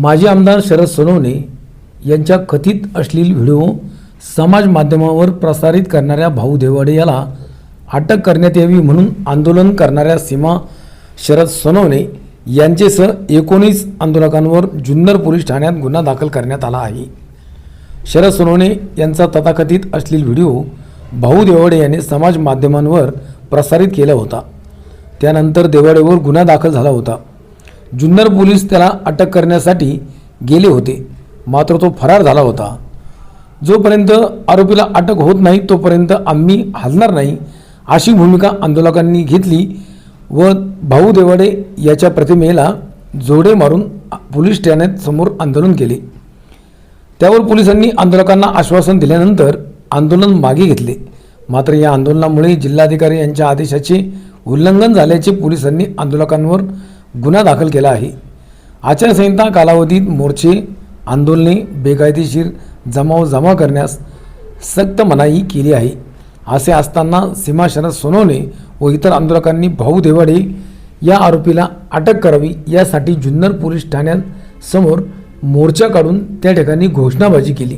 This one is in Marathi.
माजी आमदार शरद सोनवणे यांच्या कथित अश्लील व्हिडिओ समाज माध्यमावर प्रसारित करणाऱ्या भाऊ देवाडे याला अटक करण्यात यावी म्हणून आंदोलन करणाऱ्या सीमा शरद सोनवणे यांचेसह एकोणीस आंदोलकांवर जुन्नर पोलीस ठाण्यात गुन्हा दाखल करण्यात आला आहे. शरद सोनवणे यांचा तथाकथित असलेला व्हिडिओ भाऊ देवाडे यांनी समाज माध्यमांवर प्रसारित केला होता. त्यानंतर देवाडेवर गुन्हा दाखल झाला होता. जुन्नर पोलीस त्याला अटक करण्यासाठी गेले होते. मात्र तो फरार झाला होता. जोपर्यंत आरोपीला अटक होत नाही तोपर्यंत आम्ही हलणार नाही अशी भूमिका आंदोलकांनी घेतली व भाऊ देवाडे याच्या प्रतिमेला जोडे मारून पोलीस ठाण्यात समोर आंदोलन केले. त्यावर पोलिसांनी आंदोलकांना आश्वासन दिल्यानंतर आंदोलन मागे घेतले. मात्र या आंदोलनामुळे जिल्हाधिकारी यांच्या आदेशाचे उल्लंघन झाल्याचे पोलिसांनी आंदोलकांवर गुन्हा दाखल केला आहे. आचारसंहिता कालावधीत मोर्चे आंदोलने बेकायदेशीर जमाव जमा करण्यास सक्त मनाई केली आहे. असे असताना सीमा शरद सोनवणे व इतर आंदोलकांनी भाऊ देवाडे या आरोपीला अटक करावी यासाठी जुन्नर पोलीस ठाण्यात समोर मोर्चा काढून त्या ठिकाणी घोषणाबाजी केली.